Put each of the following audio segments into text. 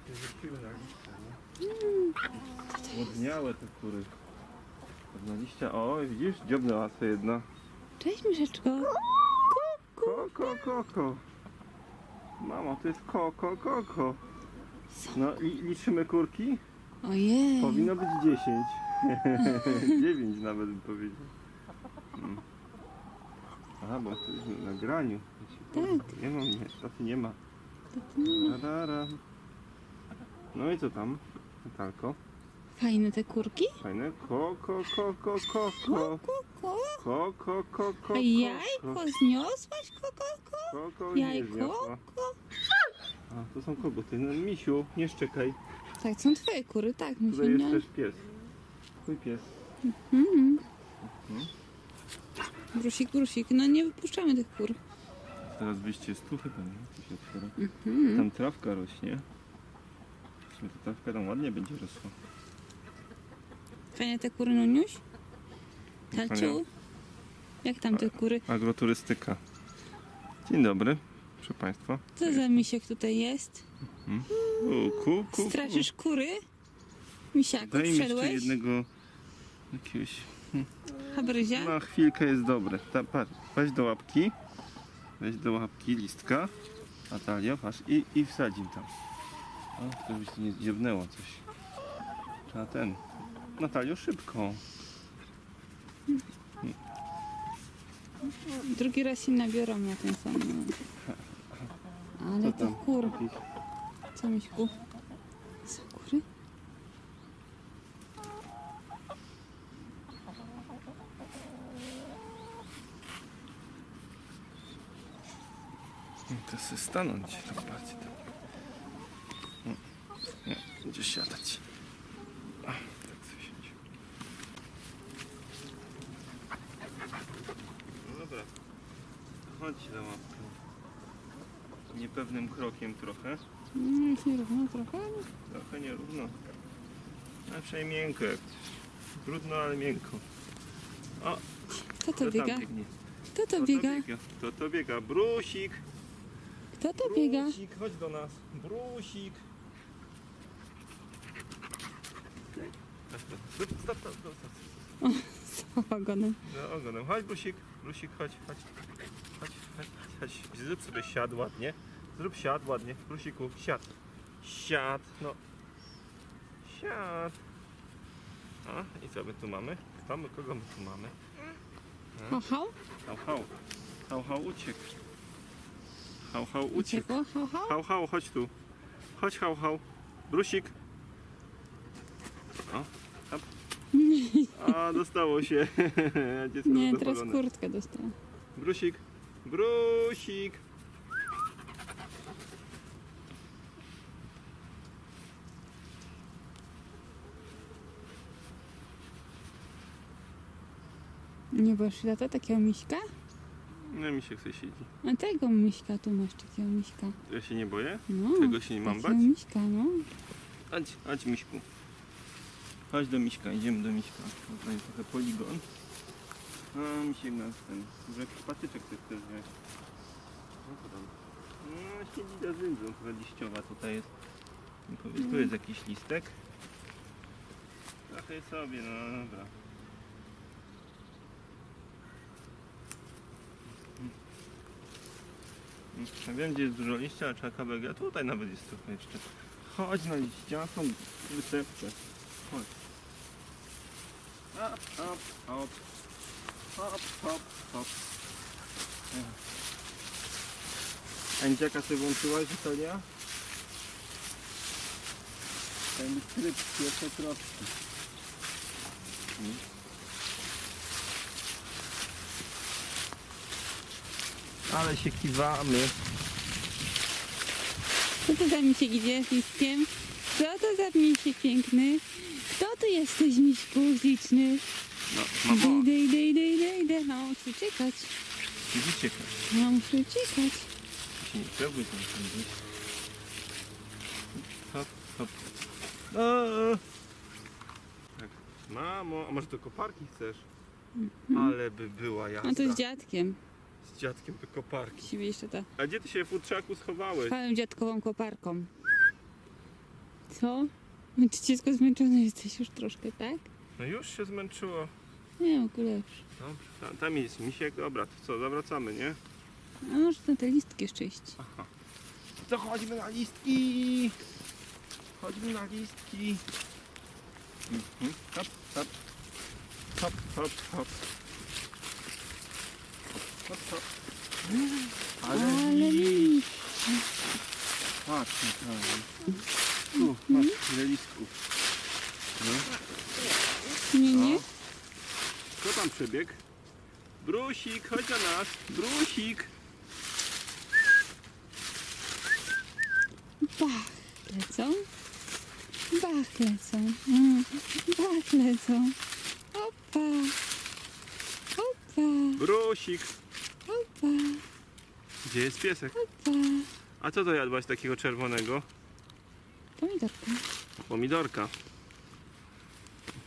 takie rzuciły na liście, nie? Głodniałe te kury. Na liścia, o widzisz, dziobnęła sobie jedna. Cześć myszeczko. Koko, koko. Mamo, to jest koko, koko. No li, liczymy kurki? Ojej. Powinno być 10. 9 nawet bym powiedział. Mm. A, bo to jest na nagraniu. Tak. Nie mam, nie, taty nie ma. To nie ma. No i co tam? Natalko? Fajne te kurki. Fajne. Koko, koko, koko. Koko. Koko, koko, A jajko zniosłaś koko? Koko nie Jajko? zniosła. A, to są koguty. No, misiu, nie szczekaj. Tak, są twoje kury, tak, mi się Tutaj jest nie... też pies. Twój pies. Mhm. Grusik, grusik, no nie wypuszczamy tych kur. Teraz wyjście z tu chyba, nie? Tu się otwiera. Mhm. Tam trawka rośnie. Właśnie Ta trawka tam ładnie będzie rosła. Fajne te kury, Nuniuś? Talciu? Jak tam te kury? Agroturystyka. Dzień dobry, proszę Państwa. Co za misiek tutaj jest? U, ku, ku, ku. Straszysz kury? Misiaku, Daj mi jeszcze wszedłeś? jednego jakiegoś... Habryzia? Na chwilkę jest dobre. Ta, patrz, weź do łapki. Weź do łapki listka. Natalia, patrz. I, i wsadzim tam. O, to byś nie zdziebnęło coś. Trzeba ten. Natalio, szybko. Drugi raz się nabiorą na ten sam. Ale to kur... Co miśku? Są kury? To sobie stanąć tam bardziej tam. Nie, będziesz siadać. Tak. No dobra. Chodź za łapkę. Niepewnym krokiem trochę. No, jest nierówno trochę. ale Trochę nierówno. A przynajmniej miękko jak coś. Trudno, ale miękko. O, Kto to biega? Kto Kto to biega? Kto to biega? Brusik! Kto to biega? Brusik, chodź do nas. Brusik. Stop, stop, stop, stop, stop. Z ogonem. Za ogonem. Chodź Brusik. Brusik, chodź, chodź. Chodź, chodź, chodź. Zrób sobie siad ładnie. Zrób siad ładnie. Brusiku, siad. Siad, no. Siad. A, i co my tu mamy? Kto my, kogo my tu mamy? Hał, hał? Hał, hał. Hał, hał, uciekł. Hał, hał, uciekł. Uciekło? Hał, hał? Hał, hał, chodź tu. Chodź, hał, hał. Brusik. O, hop. A, dostało się. Dziecko Nie, teraz zadowolone. kurtkę dostałam. Brusik. Brusik. Nie boisz tata takiego miśka? No mi się chce siedzi. A tego miśka, tu masz takiego miśka. Ja się nie boję? No, Tego się nie mam takiego bać? miśka, no. Chodź, chodź Miśku. Chodź do Miśka, idziemy do Miśka. Tutaj trochę poligon. A, Misiek nas ten, może jakiś patyczek też chce wziąć. No to tam. No, siedzi za zyndzą, trochę liściowa tutaj jest. Tu jest jakiś listek. Trochę sobie, no dobra. Ja wiem, gdzie jest dużo liścia, ale trzeba kawałek, a tutaj nawet jest trochę jeszcze. Chodź na liścia, są wysepce. Chodź. Hop, hop, hop. Hop, hop, hop. Andziaka sobie włączyłaś, Witolia? Ten tryb pierwsze kropki. Ale się kiwamy. Co to za misiek idzie z listkiem? Co to za misiek piękny? Kto tu jesteś, miśku śliczny? No, mamo, Idę, idę, idę, idę, idę. No, muszę uciekać. gdzie uciekasz? No, muszę uciekać. się nie tam gdzieś. Hop, hop. O! Tak. Mamo, a może to koparki chcesz? Ale by była jazda. A to z dziadkiem. Z dziadkiem to koparki. Siebie jeszcze ta A gdzie ty się w futrzaku schowałeś? chwałem dziadkową koparką. Co? No, Ty dziecko zmęczony jesteś już troszkę, tak? No już się zmęczyło. Nie, w ogóle. Dobrze, tam, tam jest misiek. Dobra, to co, zawracamy, nie? A może na te listki jeszcze iść. To chodźmy na listki. Chodźmy na listki. Mhm. Hop, hop. Hop, hop, hop. Hop, hop. Ale, Ale liść. liść. Patrz, Mikołaj. Tu, patrz, ile listków. No. Nie, nie? Kto tam przebiegł? Brusik, chodź do nas. Brusik. Bach lecą. Bach lecą. Mm. Bach lecą. Opa. Opa. Brusik. Opa. Gdzie jest piesek? Opa. A co to jadłaś takiego czerwonego? Pomidorka. Pomidorka.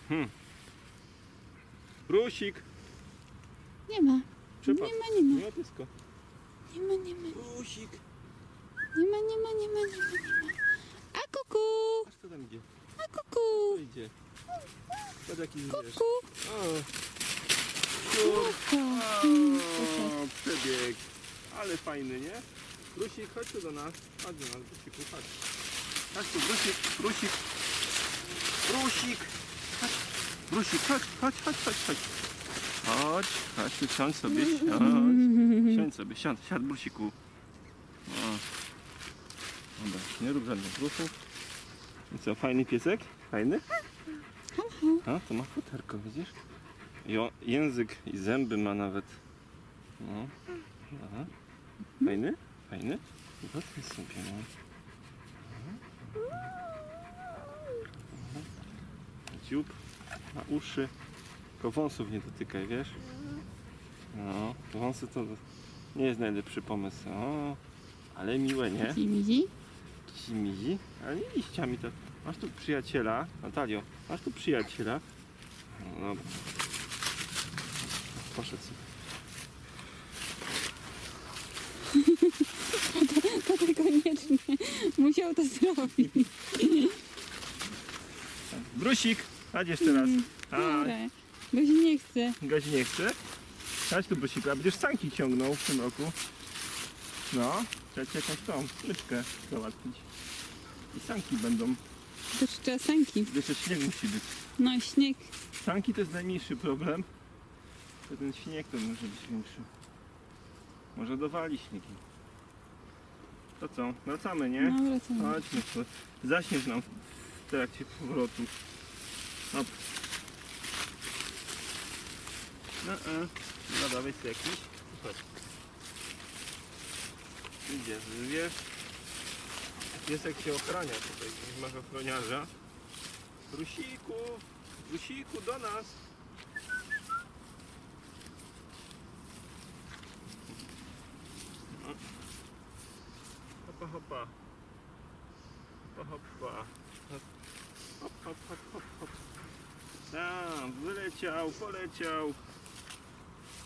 Hmm. Brusik. Nie ma. Przypadł. Nie ma, nie ma. Nie ma. Nie ma, nie ma. Brusik. Nie ma, nie ma, nie ma, nie ma, nie ma. A kuku. Aż to tam idzie. A kuku. idzie. Patrz jaki. Kuku. O. Kurka. Przebieg. Ale fajny, nie? Brusik, chodź tu do nas. Chodź do nas, Brusiku, chodź. Chodź tu, Brusik, Brusik. Brusik. Chodź. Brusik, chodź, chodź, chodź, chodź, chodź. Chodź, chodź, siądź sobie, siądź. Siądź sobie, siądź, siadł Brusiku. O. Dobra, nie rób żadnych ruchów. I co, fajny piesek? Fajny? A, to ma futerko, widzisz? I o, język i zęby ma nawet. No. Aha. Fajny? Fajny? Zobaczmy sobie, no. Aha. Aha. Dziób, na uszy. Tylko wąsów nie dotykaj, wiesz? No, wąsy to nie jest najlepszy pomysł. O, ale miłe, nie? Widzi? Kimizi, ale nie liściami to. Masz tu przyjaciela, Natalio, masz tu przyjaciela. No dobra. Poszedł sobie. To koniecznie musiał to zrobić. Brusik, chodź jeszcze raz. Chodź. Dobra. Bo się nie chce. Gazi nie chce. Chodź tu Brusiku, a będziesz sanki ciągnął w tym roku. No, trzeba ci jakąś tą smyczkę załatwić. I sanki będą. To trzeba sanki. Jeszcze śnieg musi być. No śnieg. Sanki to jest najmniejszy problem. To ten śnieg to może być większy. Może dowali śniegi. To co? Wracamy, nie? No wracamy. Chodźmy. to Zaśniesz nam w trakcie powrotu. Hop. No, e. no dawaj sobie jakiś. Chodź. Idzie zwierz. Piesek się ochrania tutaj. Masz ochroniarza. Rusiku! Rusiku, do nas! No. Hopa, hopa. Hopa, hopa. Hop, hop, hop, hop, hop. Tam, wyleciał, poleciał.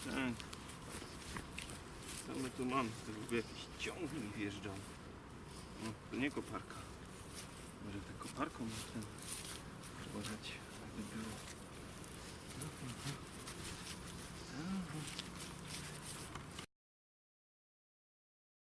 Tak. Co my tu mamy? Ogóle jakiś ciągnik wjeżdżał. No, to nie koparka. Może tę koparką na ten przełożyć, aby było.